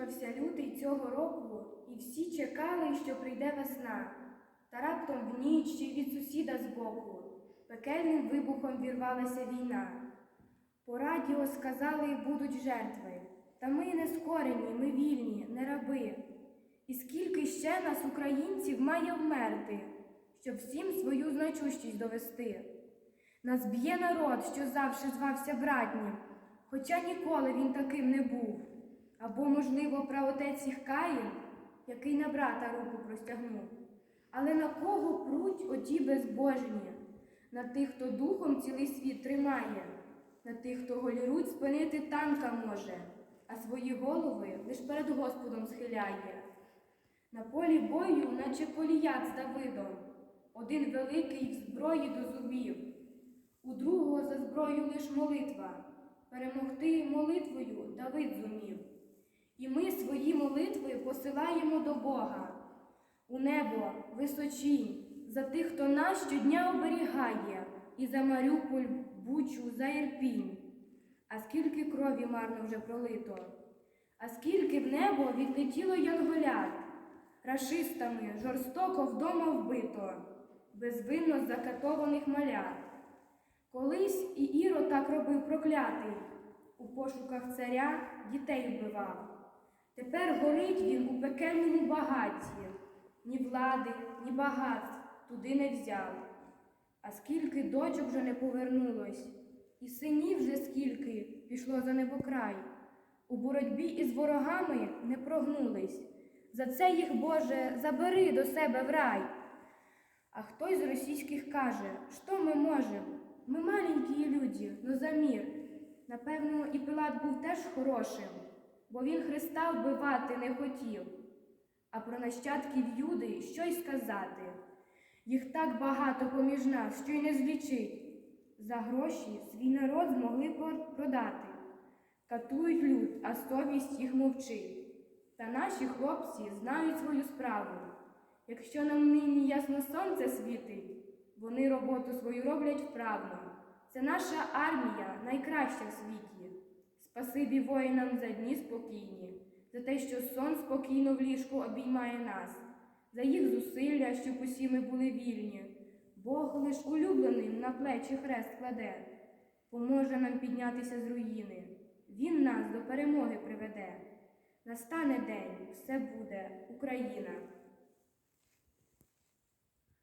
Закінчувався лютий цього року, і всі чекали, що прийде весна. Та раптом в ніч ще від сусіда збоку пекельним вибухом вірвалася війна. По радіо сказали, будуть жертви. Та ми не скорені, ми вільні, не раби. І скільки ще нас, українців, має вмерти, щоб всім свою значущість довести. Нас б'є народ, що завжди звався братнім, хоча ніколи він таким не був. Або, можливо, праотець їх Каїн, який на брата руку простягнув. Але на кого пруть оті безбожні? На тих, хто духом цілий світ тримає, на тих, хто голіруть спинити танка може, а свої голови лиш перед Господом схиляє. На полі бою, наче поліят з Давидом, один великий в зброї до зубів, у другого за зброю лиш молитва, перемогти молитвою Давид. І ми свої молитви посилаємо до Бога. У небо височінь за тих, хто нас щодня оберігає, і за Маріуполь, Бучу, за Ірпінь. А скільки крові марно вже пролито, а скільки в небо відлетіло янголят, рашистами жорстоко вдома вбито, безвинно закатованих малят. Колись і Іро так робив проклятий, у пошуках царя дітей вбивав. Тепер горить він у пекельному багатті, ні влади, ні багатств туди не взяв. А скільки дочок вже не повернулось, і синів вже скільки пішло за небокрай. У боротьбі із ворогами не прогнулись. За це їх, Боже, забери до себе в рай. А хтось з російських каже, що ми можемо? Ми маленькі люди, но за мир. Напевно, і Пилат був теж хорошим, бо він Христа вбивати не хотів. А про нащадків Юди що й сказати? Їх так багато поміж нас, що й не злічить. За гроші свій народ змогли продати. Катують люд, а совість їх мовчить. Та наші хлопці знають свою справу. Якщо нам нині ясно сонце світить, вони роботу свою роблять вправно. Це наша армія найкраща в світі. Спасибі воїнам за дні спокійні, за те, що сон спокійно в ліжку обіймає нас, за їх зусилля, щоб усі ми були вільні. Бог лиш улюбленим на плечі хрест кладе, поможе нам піднятися з руїни. Він нас до перемоги приведе. Настане день, все буде Україна.